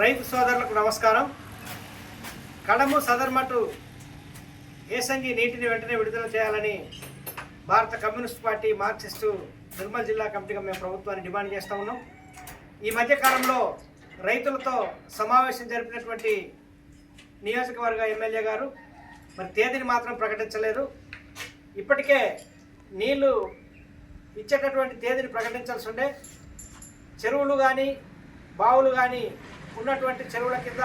రైతు సోదరులకు నమస్కారం. కడము సదర్మటు ఏసంగి నీటిని వెంటనే విడుదల చేయాలని భారత కమ్యూనిస్ట్ పార్టీ మార్క్సిస్టు నిర్మల్ జిల్లా కమిటీగా మేము ప్రభుత్వాన్ని డిమాండ్ చేస్తూ ఉన్నాం. ఈ మధ్యకాలంలో రైతులతో సమావేశం జరిపినటువంటి నియోజకవర్గ ఎమ్మెల్యే గారు మరి తేదీని మాత్రం ప్రకటించలేదు. ఇప్పటికే నీళ్ళు ఇచ్చేటటువంటి తేదీని ప్రకటించాల్సి ఉండే చెరువులు కానీ బావులు కానీ ఉన్నటువంటి చెరువుల కింద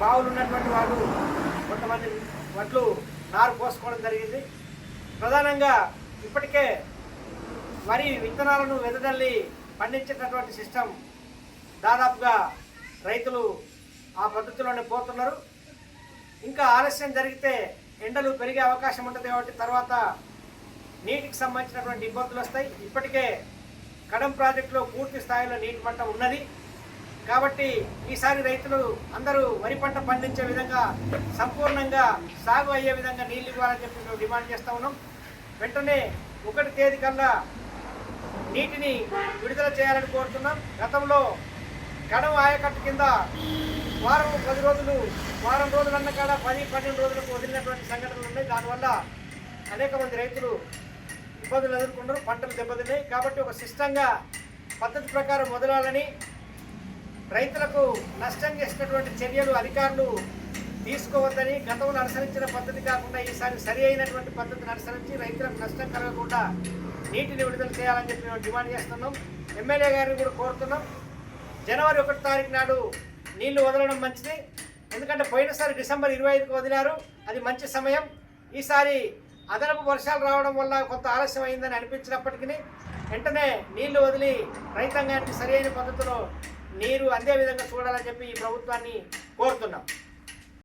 బావులు ఉన్నటువంటి వాళ్ళు కొంతమంది వడ్లు నారు పోసుకోవడం జరిగింది. ప్రధానంగా ఇప్పటికే వరి విత్తనాలను వెదజల్లి పండించేటటువంటి సిస్టమ్ దాదాపుగా రైతులు ఆ పద్ధతిలోనే పోతున్నారు. ఇంకా ఆలస్యం జరిగితే ఎండలు పెరిగే అవకాశం ఉంటుంది కాబట్టి తర్వాత నీటికి సంబంధించినటువంటి ఇబ్బందులు వస్తాయి. ఇప్పటికే కడం ప్రాజెక్టులో పూర్తి స్థాయిలో నీటి మట్టం ఉన్నది. కాబట్టి ఈసారి రైతులు అందరూ వరి పంట పండించే విధంగా సంపూర్ణంగా సాగు అయ్యే విధంగా నీళ్ళు ఇవ్వాలని చెప్పి మేము డిమాండ్ చేస్తూ ఉన్నాం. వెంటనే ఒకటి తేదీ కల్లా నీటిని విడుదల చేయాలని కోరుతున్నాం. గతంలో గడవ ఆయకట్టు కింద వారం పది రోజులు వారం రోజులన్న కాడ పది పన్నెండు రోజులకు వదిలినటువంటి సంఘటనలు ఉన్నాయి. దానివల్ల అనేక మంది రైతులు ఇబ్బందులు ఎదుర్కొన్నారు పంటలు దెబ్బతిన్నాయి. కాబట్టి ఒక సిస్టంగా పద్ధతి ప్రకారం వదలాలని రైతులకు నష్టం చేసినటువంటి చర్యలు అధికారులు తీసుకోవద్దని గతంలో అనుసరించిన పద్ధతి కాకుండా ఈసారి సరి అయినటువంటి పద్ధతిని అనుసరించి రైతులకు నష్టం కలగకుండా నీటిని విడుదల చేయాలని చెప్పి మేము డిమాండ్ చేస్తున్నాం. ఎమ్మెల్యే గారిని కూడా కోరుతున్నాం. జనవరి ఒకటి తారీఖు నాడు నీళ్ళు వదలడం మంచిది. ఎందుకంటే పోయినసారి డిసెంబర్ ఇరవై ఐదుకి వదిలారు. అది మంచి సమయం. ఈసారి అదనపు వర్షాలు రావడం వల్ల కొంత ఆలస్యం అయిందని అనిపించినప్పటికీ వెంటనే నీళ్ళు వదిలి రైతాంగానికి సరైన పద్ధతిలో నీరు అందే విధంగా చూడాలని చెప్పి ఈ ప్రభుత్వాన్ని కోరుతున్నాం.